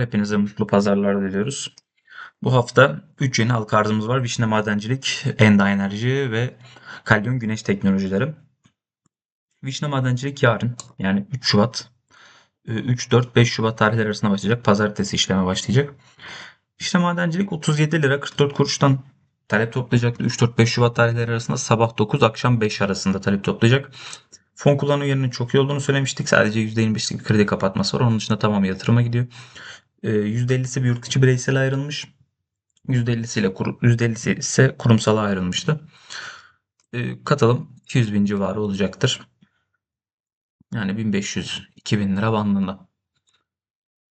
Hepinize mutlu pazarlar diliyoruz. Bu hafta 3 yeni halka arzımız var. Vişne Madencilik, Enda Enerji ve Kalyon Güneş Teknolojileri. Vişne Madencilik yarın yani 3 Şubat 3-4-5 Şubat tarihleri arasında başlayacak. Pazartesi işleme başlayacak. Vişne Madencilik 37 lira 44 kuruştan talep toplayacaktı. 3-4-5 Şubat tarihleri arasında sabah 9 akşam 5 arasında talep toplayacak. Fon kullanım yerinin çok iyi olduğunu söylemiştik. Sadece %25'lik bir kredi kapatması var. Onun dışında tamam yatırıma gidiyor. Ee, %50'si bir yurt içi bireysel ayrılmış. %50'siyle kur, %50'si ise kurumsala ayrılmıştı. Ee, katılım 200 bin civarı olacaktır. Yani 1500-2000 lira bandında.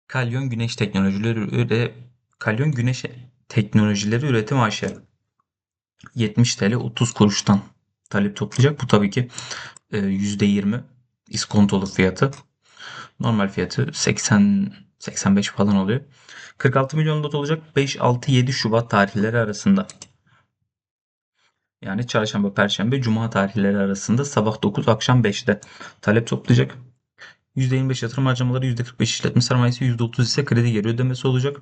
Kalyon Güneş Teknolojileri üre, Kalyon Güneş Teknolojileri Üretim AŞ 70 TL 30 kuruştan talep toplayacak. Bu tabii ki e, %20 iskontolu fiyatı. Normal fiyatı 80 85 falan oluyor. 46 milyon lot olacak 5 6 7 Şubat tarihleri arasında. Yani çarşamba, perşembe, cuma tarihleri arasında sabah 9 akşam 5'te talep toplayacak. %25 yatırım harcamaları, %45 işletme sermayesi, %30 ise kredi geri ödemesi olacak.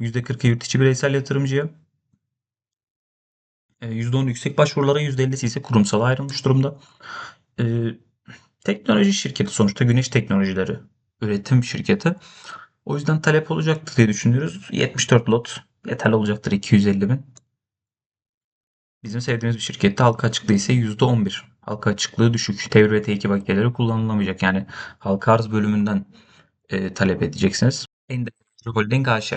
%40'ı yurt içi bireysel yatırımcıya. %10 yüksek başvurulara, %50'si ise kurumsala ayrılmış durumda. Ee, teknoloji şirketi sonuçta güneş teknolojileri üretim şirketi. O yüzden talep olacaktır diye düşünüyoruz. 74 lot yeterli olacaktır 250 bin. Bizim sevdiğimiz bir şirkette halka açıklığı ise %11. Halka açıklığı düşük. Tevri ve T2 bakiyeleri kullanılamayacak. Yani halka arz bölümünden e, talep edeceksiniz. Ender Holding AŞ.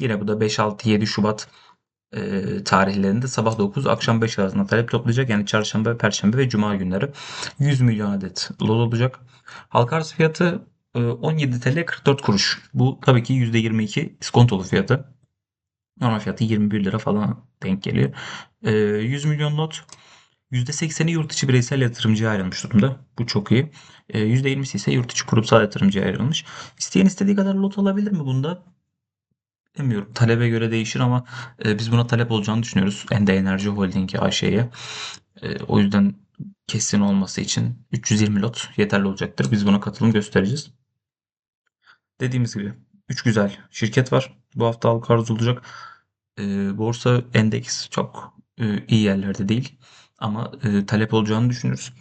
Yine bu da 5-6-7 Şubat e, tarihlerinde sabah 9 akşam 5 arasında talep toplayacak. Yani çarşamba, perşembe ve cuma günleri 100 milyon adet lot olacak. Halka arz fiyatı 17 TL 44 kuruş. Bu tabii ki %22 iskontolu fiyatı. Normal fiyatı 21 lira falan denk geliyor. 100 milyon lot %80'i yurt içi bireysel yatırımcıya ayrılmış durumda. Bu çok iyi. %20'si ise yurt içi kurumsal yatırımcıya ayrılmış. İsteyen istediği kadar lot alabilir mi bunda? Bilmiyorum. Talebe göre değişir ama biz buna talep olacağını düşünüyoruz. Ende Enerji Holding AŞ'ye. O yüzden kesin olması için 320 lot yeterli olacaktır. Biz buna katılım göstereceğiz. Dediğimiz gibi 3 güzel şirket var. Bu hafta halka arz olacak. E, borsa endeks çok e, iyi yerlerde değil. Ama e, talep olacağını düşünürüz.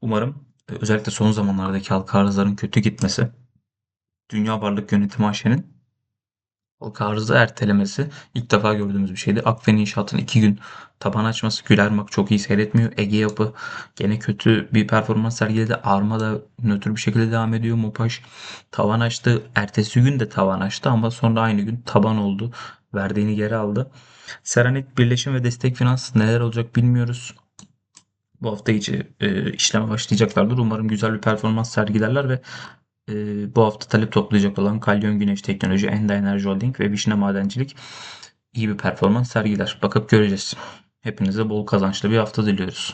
Umarım e, özellikle son zamanlardaki halka arzların kötü gitmesi Dünya Varlık Yönetimi AŞ'nin halka arzı ertelemesi ilk defa gördüğümüz bir şeydi. Akfen İnşaat'ın 2 gün taban açması Gülermak çok iyi seyretmiyor. Ege Yapı gene kötü bir performans sergiledi. Arma da nötr bir şekilde devam ediyor. Mopaş tavan açtı. Ertesi gün de tavan açtı ama sonra aynı gün taban oldu. Verdiğini geri aldı. Seranik Birleşim ve Destek Finans neler olacak bilmiyoruz. Bu hafta içi e, işleme başlayacaklardır. Umarım güzel bir performans sergilerler ve e, bu hafta talep toplayacak olan Kalyon Güneş Teknoloji, Enda Enerji Holding ve Vişne Madencilik iyi bir performans sergiler. Bakıp göreceğiz. Hepinize bol kazançlı bir hafta diliyoruz.